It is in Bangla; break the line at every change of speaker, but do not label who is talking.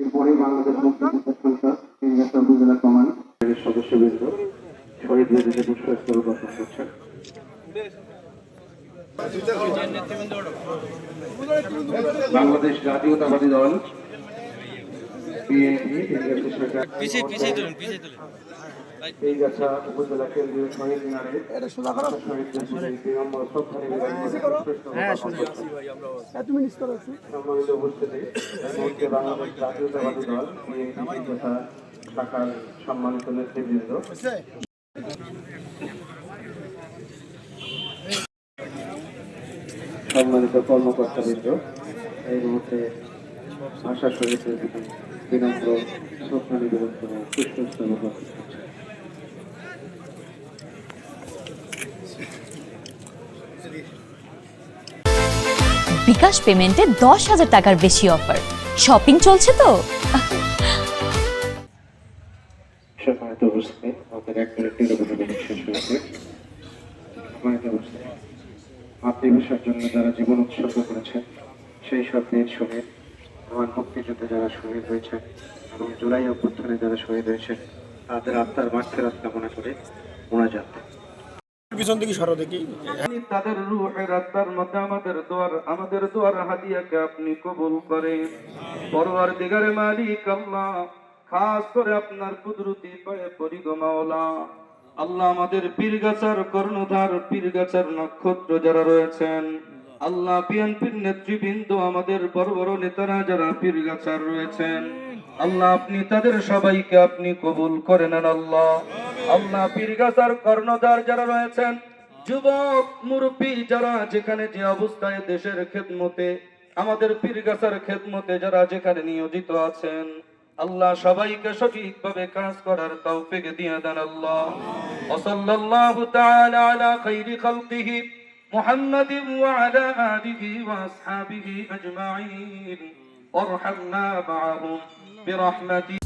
এরপরে বাংলাদেশ মুক্তিযুদ্ধ এর সদস্যবৃন্দ শহীদ বেদিতে গঠন করছেন বাংলাদেশ জাতীয়তাবাদী দল বিএনপি সিঙ্গাসা অর্পণ করছেন। সম্মানিত নেতৃবৃন্দ। সম্মানিত কর্মকর্তাবৃন্দ এই মুহূর্তে আশা প্রতি বিনম্র শ্রদ্ধা নিবেদন করে পুষ্পস্তবক
বিকাশ পেমেন্টে দশ হাজার টাকার বেশি অফার শপিং চলছে তো?
মাতৃভাষার জন্য যারা জীবন উৎসর্গ করেছেন সেই সব বীর শহীদ, আমার মুক্তিযুদ্ধে যারা শহীদ হয়েছেন এবং জুলাই অভ্যুত্থানে যারা শহীদ হয়েছেন তাদের আত্মার মাঠফেরাত কামনা করে মোনাজাত
পিছন সরো দেখি।
তাদের রূহের আত্মার মধ্যে আমাদের দোয়ার আমাদের দোয়ার আপনি কবুল করেন। দিগারে মালিক আল্লাহ, খাস করে আপনার কুদরতি পায়ে পরিগ মাওলা। আল্লাহ আমাদের পীরগাছার কর্ণধার, পীরগাছার নক্ষত্র যারা রয়েছেন, আল্লাহ বিএনপির নেতৃবৃন্দ, আমাদের বড় বড় নেতারা যারা পীরগাছার রয়েছেন, আল্লাহ আপনি তাদের সবাইকে আপনি কবুল করে নেন আল্লাহ। আল্লাহ পীরগাছার কর্ণধার যারা রয়েছেন যুবক মুরব্বী যারা যেখানে যে অবস্থায় দেশের খেদমতে আমাদের পীরগাছার খেদমতে যারা যেখানে নিয়োজিত আছেন আল্লাহ সবাইকে সঠিকভাবে কাজ করার তৌফিক দিয়ে দেন আল্লাহ ওসল্লাল্লাহু তাআলা আলা খাইরি খালকিহি محمد وعلى آله وأصحابه أجمعين وارحمنا معهم برحمتك